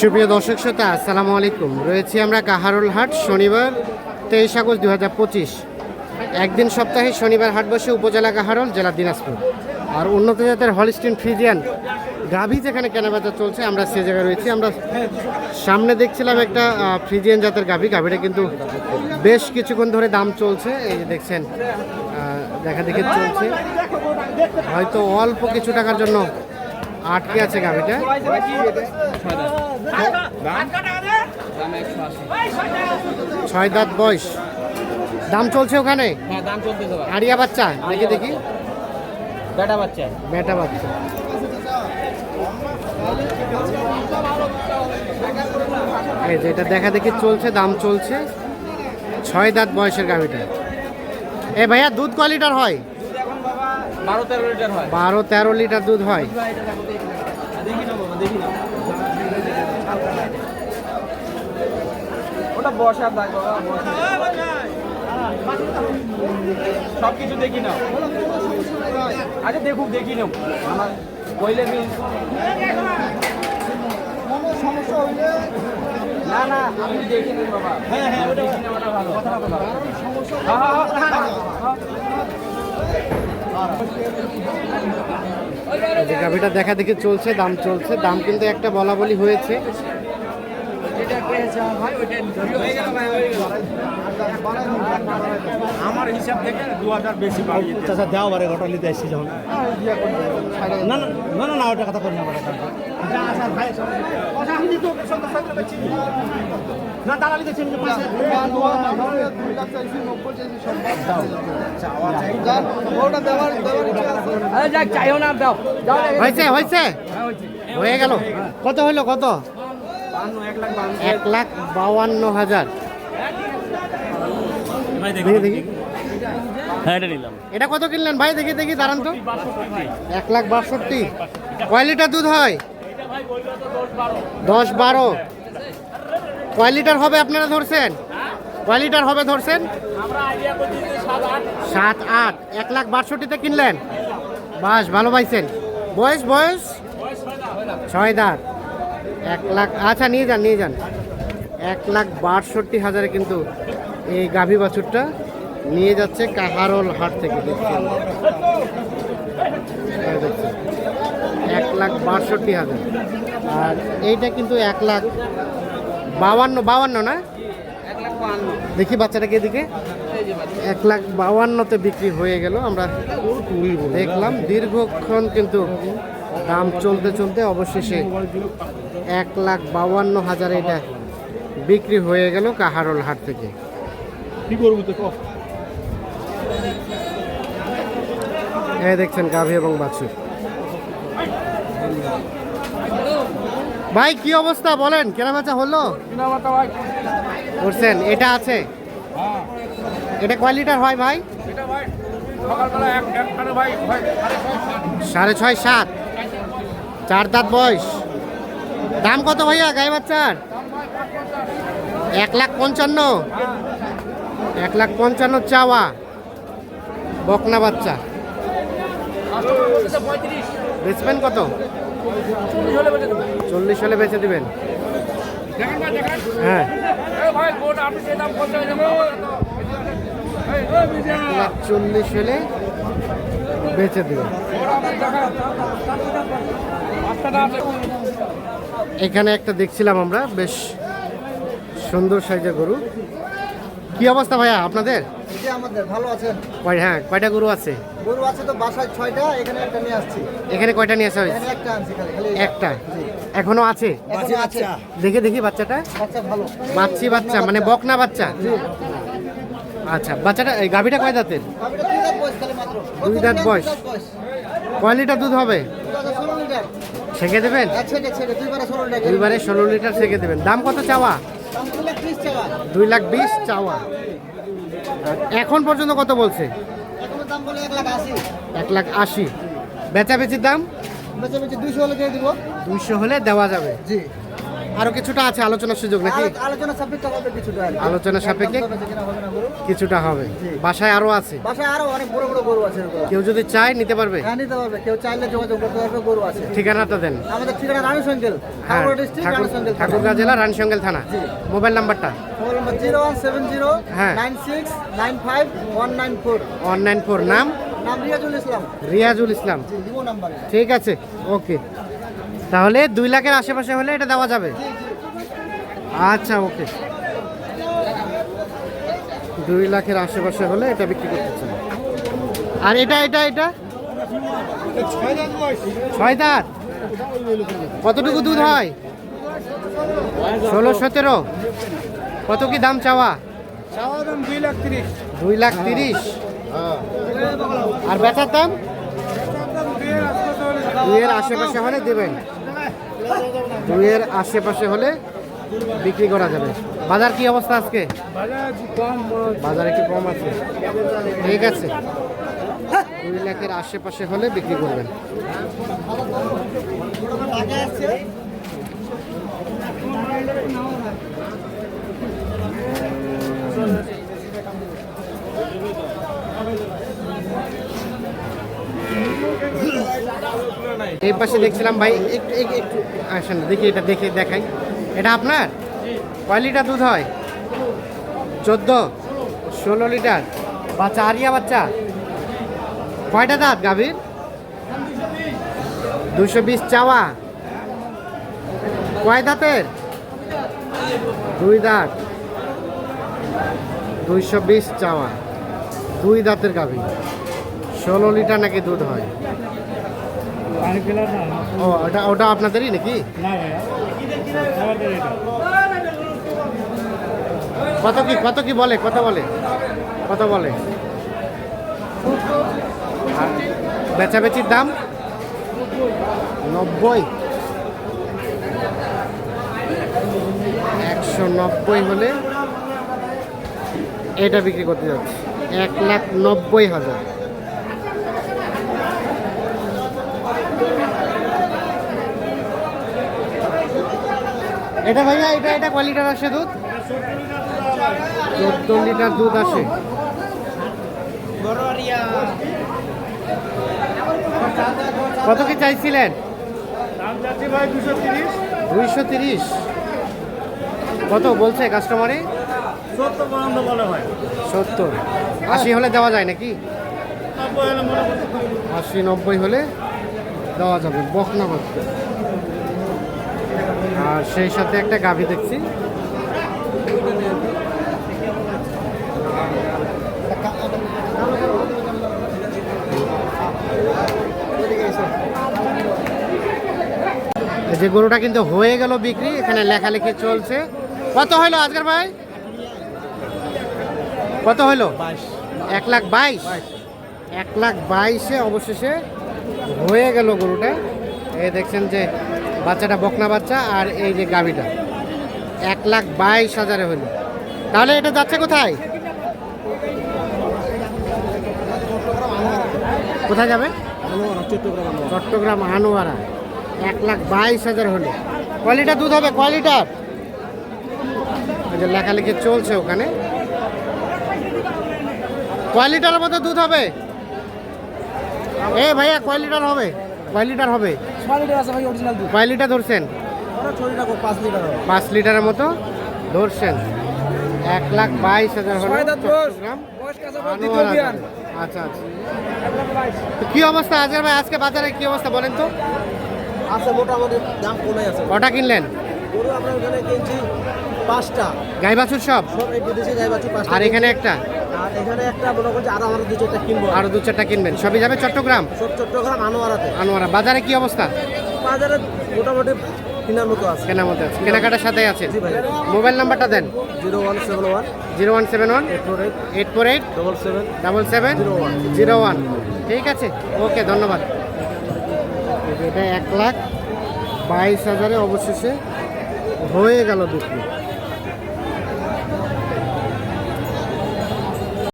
সুপ্রিয় দর্শক শ্রোতা, আসসালামু আলাইকুম। রয়েছি আমরা কাহারুল হাট, শনিবার তেইশ আগস্ট দু হাজার পঁচিশ। একদিন সপ্তাহে শনিবার হাট বসে উপজেলা কাহারল, জেলা দিনাজপুর। আর উন্নত জাতের হলিস্টিন ফ্রিজিয়ান গাভী যেখানে কেনাবেচা চলছে, আমরা সে জায়গায় রয়েছি। আমরা সামনে দেখছিলাম একটা ফ্রিজিয়ান জাতের গাভী। গাভীটা কিন্তু বেশ কিছুক্ষণ ধরে দাম চলছে। এই যে দেখছেন দেখা দেখে চলছে। হয়তো অল্প কিছু টাকার জন্য আটকে আছে গাভীটা ছয় দাঁত বয়স। দাম চলছে ওখানে? হ্যাঁ আড়িয়া বাচ্চা? দেখি দেখি? বেটা বাচ্চা। বেটা বাচ্চা। এই যে এটা দেখা দেখি চলছে দাম চলছে। ছয় দাঁত বয়সের গাভিটা এ ভাইয়া দুধ ক লিটার হয়? বারো তেরো লিটার হয়। দুধ হয়। ওটা বসার দাগ সব কিছু দেখি নাও। আচ্ছা দেখুক দেখি নাও আমার কইলে মি না না আমি দেখি নি বাবা। হ্যাঁ হ্যাঁ ওটা ভালো। কথাটা ভালো। হ্যাঁ হ্যাঁ হ্যাঁ এই যে গাভিটা দেখা দেখি চলছে দাম চলছে। দাম কিন্তু একটা বলা বলি হয়েছে। আমার হিসাব থেকে দু হাজার বেশি। চাচা দেওয়া বারে ঘটনা নিতে আসছি যখন। না না না ওটা কথা করি না ওটা ভাই না দালালি দেখছেন যে পয়সা আরে যাক চাইও না দাও। দাও হয়েছে হয়েছে। হয়ে গেল। কত হইল কত? এক লাখ বাউান্ন হাজার। হ্যাঁ এটা নিলাম। এটা কত কিনলেন? ভাই দেখি দেখি দাঁড়ান তো। এক লাখ বাষট্টি। কয় লিটার দুধ হয়? দশ বারো। কয় লিটার হবে আপনারা ধরছেন? কয় লিটার হবে ধরছেন? সাত আট। এক লাখ বাষট্টিতে কিনলেন? বাস, ভালো পাইছেন। বয়স বয়স? ছয় দাঁত। এক লাখ আচ্ছা নিয়ে যান নিয়ে যান। এক লাখ বাষট্টি হাজারে কিন্তু এই গাভী বাছুরটা নিয়ে যাচ্ছে কাহারল হাট থেকে দেখছেন। এক লাখ বাষট্টি হাজার। আর এইটা কিন্তু এক লাখ বাউান্ন বাউান্ন না? দেখি বাচ্চাটাকে এদিকে। এক লাখ বাউান্নতে বিক্রি হয়ে গেল আমরা দেখলাম। দীর্ঘক্ষণ কিন্তু দাম চলতে চলতে অবশেষে এক লাখ বাউান্ন হাজার এটা বিক্রি হয়ে গেল কাহারল হাট থেকে। কি করব তো কফ? দেখছেন গাভী এবং বাছুর। ভাই কি অবস্থা বলেন কেনা বেচা হলো? করছেন এটা আছে? এটা কয় লিটার হয় ভাই? সাড়ে ছয় সাত। চার দাঁত বয়স। দাম কত ভাইয়া গাই বাচ্চার? এক লাখ পঞ্চান্ন। এক লাখ পঞ্চান্ন চাওয়া। বকনা বাচ্চা। বেচবেন কত? চল্লিশ হলে বেচে দিবেন। হ্যাঁ। চল্লিশ হলে বেচে দিবেন। এখানে একটা দেখছিলাম আমরা, বেশ সুন্দর সাইজের গরু। কি অবস্থা ভাইয়া আপনাদের? যে আমাদের ভালো আছেন? কয় হ্যাঁ কয়টা গরু আছে? গরু আছে তো বাসায় ছয়টা এখানে একটা নিয়ে আসছি। এখানে কয়টা নিয়ে আসা হয়েছে? একটা আনছি খালি খালি একটা। এখনও আছে? আছে। দেখে দেখি বাচ্চাটা। বাচ্চা ভালো। বাচ্চি বাচ্চা মানে বকনা বাচ্চা? আচ্ছা বাচ্চাটা এই গাভীটা কয় দাঁতের? দুই দাঁত বয়স কয় লিটার দুধ হবে? ছেঁকে দেবেন? ছেড়ে দুইবারে ষোলো লিটার। দুইবারে ছেঁকে দেবেন। দাম কত চাওয়া। দুই লাখ বিশ চাওয়া। এখন পর্যন্ত কত বলছে? এক লাখ আশি। এক লাখ আশি। বেচা বেচির দাম? বেচাবেচি বেঁচে দুইশো হলে দিয়ে দিব। দুইশো হলে দেওয়া যাবে। জি। আরও কিছুটা আছে আলোচনার সুযোগ নাকি? আলোচনা সাপেক্ষে হবে কিছুটা আলোচনা সাপেক্ষে? কিছুটা হবে। বাসায় আরও আছে? বাসায় আরও অনেক বড় বড় গরু আছে কেউ যদি চায় নিতে পারবে? হ্যাঁ নিতে পারবে। কেউ চাইলে যোগাযোগ করতে পারবে গরু আছে। ঠিকানাটা দেন। আমাদের ঠিকানা হ্যাঁ ঠাকুর ডিস্ট্রিক্ট ঠাকুর রানী সঙ্গেল ঠাকুরগাঁ জেলা রানসঙ্গেল থানা। মোবাইল নাম্বারটা? Mobile number zero one seven zero হ্যাঁ। Nine six nine five one nine four. One nine four নাম? নাম রিয়াজুল ইসলাম। রিয়াজুল ইসলাম। ঠিক আছে ওকে। তাহলে দুই লাখের আশেপাশে হলে এটা দেওয়া যাবে? আচ্ছা ওকে। দুই লাখের আশেপাশে হলে এটা বিক্রি করতে চান। আর এটা এটা এটা? ছয় দাঁত। কতটুকু দুধ হয়? ষোলো সতেরো। কত কি দাম চাওয়া? চাওয়া দাম দুই লাখ তিরিশ। দুই লাখ তিরিশ। আর বেচার দাম? দুইয়ের আশেপাশে হলে দেবেন। দুইয়ের আশেপাশে হলে বিক্রি করা যাবে। বাজার কি অবস্থা আজকে? বাজার একটু কম আছে? ঠিক আছে। দুই লাখের আশেপাশে হলে বিক্রি করবেন। এই পাশে দেখছিলাম ভাই, একটু, একটু- আসেন, দেখি এটা দেখে দেখাই। এটা আপনার? কয় লিটার দুধ হয়? চোদ্দ, ষোলো লিটার। বাচ্চা, আরিয়া বাচ্চা? কয়টা দাঁত গাভীর? দুশো বিশ চাওয়া। কয় দাঁতের? দুই দাঁত। দুইশো বিশ চাওয়া। দুই দাঁতের গাভী ষোলো লিটার নাকি দুধ হয়? ও ওটা ওটা আপনাদেরই নাকি? কত কি কত কি বলে? কত বলে? কত বলে? আর বেচাবেচির দাম? নব্বই। একশো নব্বই হলে এটা বিক্রি করতে যাচ্ছে। এক লাখ নব্বই হাজার। এটা ভাইয়া এটা এটা কয় লিটার আসে দুধ? চোদ্দ লিটার দুধ আসে। কত কি চাইছিলেন? দুইশো তিরিশ। কত বলছে কাস্টমারে সত্তর সত্তর। আশি হলে দেওয়া যায় নাকি? করতে আশি নব্বই হলে দেওয়া যাবে। বকনা বাচ্চা আর সেই সাথে একটা গাভী দেখছি। যে গরুটা কিন্তু হয়ে গেল বিক্রি এখানে লেখালেখি চলছে। কত হলো আজকের ভাই? কত হলো? এক লাখ বাইশ? এক লাখ বাইশে অবশেষে হয়ে গেল গরুটা। এ দেখছেন যে বাচ্চাটা বকনা বাচ্চা আর এই যে গাভিটা। এক লাখ বাইশ হাজারে হলো। তাহলে এটা যাচ্ছে কোথায়? কোথায় যাবে? চট্টগ্রাম আনোয়ারা এক লাখ বাইশ হাজার হলো। কোয়ালিটার দুধ হবে, কোয়ালিটার। লেখালেখি চলছে ওখানে। কয় লিটারের মতো দুধ হবে। এ ভাইয়া কয় লিটার হবে কয় লিটার হবে। কয় লিটার ধরছেন? পাঁচ লিটারের মতো ধরছেন। এক লাখ বাইশ হাজার। আচ্ছা আচ্ছা। কি অবস্থা? আজকের ভাই আজকে বাজারে কি অবস্থা বলেন তো? আছে মোটামুটি দাম কমে আছে। কটা কিনলেন? গরু আপনার ওখানে কিনছি পাঁচটা। গাই বাছুর সব? আর এখানে একটা? আর এখানে একটা মনে করছি আরও আমার দু চারটা কিনবো আরও। দু চারটা কিনবেন। সবই যাবে চট্টগ্রাম? সব চট্টগ্রাম আনোয়ারাতে। আনোয়ারা। বাজারে কি অবস্থা? বাজারে মোটামুটি কেনার মতো আছে। কেনার মধ্যে আছে। কেনাকাটার সাথে আছে মোবাইল নাম্বারটা দেন। Zero one seven one. Zero one seven one. Eight four eight. Double seven. Double seven. Zero one. ঠিক আছে। ওকে ধন্যবাদ। এটা এক লাখ বাইশ হাজারে অবশেষে হয়ে গেল বিক্রি।